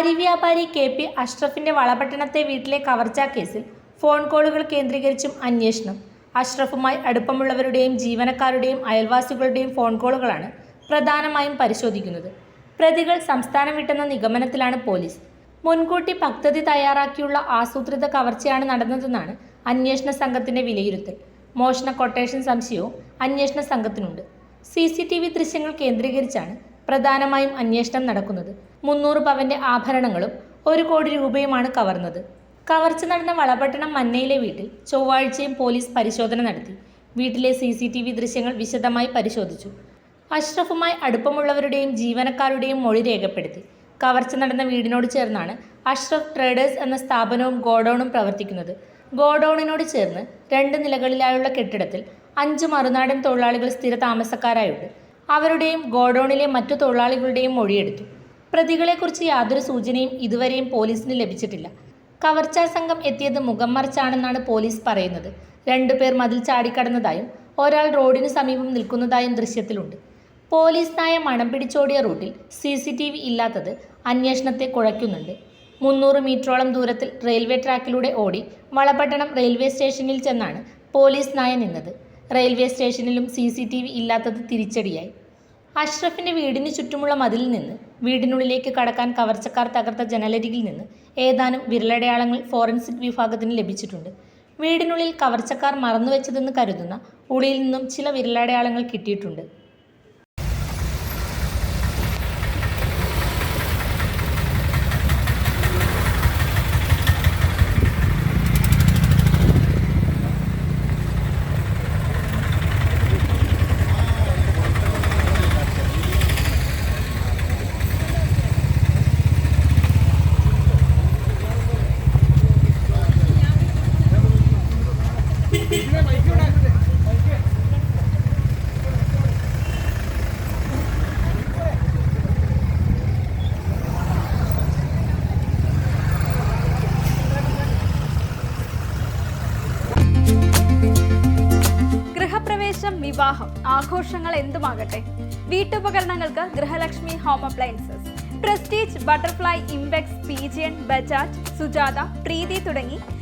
തടി വ്യാപാരി K P അഷ്റഫിന്റെ വളപട്ടണത്തെ വീട്ടിലെ കവർച്ചാ കേസിൽ ഫോൺ കോളുകൾ കേന്ദ്രീകരിച്ചും അന്വേഷണം. അഷ്റഫുമായി അടുപ്പമുള്ളവരുടെയും ജീവനക്കാരുടെയും അയൽവാസികളുടെയും ഫോൺ കോളുകളാണ് പ്രധാനമായും പരിശോധിക്കുന്നത്. പ്രതികൾ സംസ്ഥാനം വിട്ടെന്ന നിഗമനത്തിലാണ് പോലീസ്. മുൻകൂട്ടി പദ്ധതി തയ്യാറാക്കിയുള്ള ആസൂത്രിത കവർച്ചയാണ് നടന്നതെന്നാണ് അന്വേഷണ സംഘത്തിന്റെ വിലയിരുത്തൽ. മോഷണ കൊട്ടേഷൻ സംശയവും അന്വേഷണ സംഘത്തിനുണ്ട്. സി സി ടി വി ദൃശ്യങ്ങൾ കേന്ദ്രീകരിച്ചാണ് പ്രധാനമായും അന്വേഷണം നടക്കുന്നത്. മുന്നൂറ് പവന്റെ ആഭരണങ്ങളും ഒരു കോടി രൂപയുമാണ് കവർന്നത്. കവർച്ച നടന്ന വളപട്ടണം മന്നയിലെ വീട്ടിൽ ചൊവ്വാഴ്ചയും പോലീസ് പരിശോധന നടത്തി. വീട്ടിലെ സി സി ടി വി ദൃശ്യങ്ങൾ വിശദമായി പരിശോധിച്ചു. അഷ്റഫുമായി അടുപ്പമുള്ളവരുടെയും ജീവനക്കാരുടെയും മൊഴി രേഖപ്പെടുത്തി. കവർച്ച നടന്ന വീടിനോട് ചേർന്നാണ് അഷ്റഫ് ട്രേഡേഴ്സ് എന്ന സ്ഥാപനവും ഗോഡൌണും പ്രവർത്തിക്കുന്നത്. ഗോഡൌണിനോട് ചേർന്ന് രണ്ട് നിലകളിലായുള്ള കെട്ടിടത്തിൽ അഞ്ച് മറുനാടൻ തൊഴിലാളികൾ സ്ഥിര താമസക്കാരായുണ്ട് അവരുടെയും ഗോഡൌണിലെ മറ്റു തൊഴിലാളികളുടെയും മൊഴിയെടുത്തു. പ്രതികളെക്കുറിച്ച് യാതൊരു സൂചനയും ഇതുവരെയും പോലീസിന് ലഭിച്ചിട്ടില്ല. കവർച്ചാ സംഘം എത്തിയത് മുഖം മറിച്ചാണെന്നാണ് പോലീസ് പറയുന്നത്. രണ്ടുപേർ മതിൽ ചാടിക്കടന്നതായും ഒരാൾ റോഡിന് സമീപം നിൽക്കുന്നതായും ദൃശ്യത്തിലുണ്ട്. പോലീസ് നായ മണം പിടിച്ചോടിയ റൂട്ടിൽ സി സി ടി വി ഇല്ലാത്തത് അന്വേഷണത്തെ കുഴയ്ക്കുന്നുണ്ട്. മുന്നൂറ് മീറ്ററോളം ദൂരത്തിൽ റെയിൽവേ ട്രാക്കിലൂടെ ഓടി വളപട്ടണം റെയിൽവേ സ്റ്റേഷനിൽ ചെന്നാണ് പോലീസ് നായ നിന്നത്. റെയിൽവേ സ്റ്റേഷനിലും സി സി ടി വി ഇല്ലാത്തത് തിരിച്ചടിയായി. അഷ്റഫിന്റെ വീടിന് ചുറ്റുമുള്ള മതിലിൽ നിന്ന് വീടിനുള്ളിലേക്ക് കടക്കാൻ കവർച്ചക്കാർ തകർത്ത ജനലരികിൽ നിന്ന് ഏതാനും വിരലടയാളങ്ങൾ ഫോറൻസിക് വിഭാഗത്തിന് ലഭിച്ചിട്ടുണ്ട്. വീടിനുള്ളിൽ കവർച്ചക്കാർ മറന്നുവെച്ചതെന്ന് കരുതുന്ന ഉളിയിൽ നിന്നും ചില വിരലടയാളങ്ങൾ കിട്ടിയിട്ടുണ്ട്. ഗൃഹപ്രവേശം വിവാഹം ആഘോഷങ്ങൾ എന്തുമാകട്ടെ? വീട്ടുപകരണങ്ങൾക്ക് Grihalakshmi home appliances Prestige Butterfly Impex Pigeon Bajaj Sujata Preethi തുടങ്ങി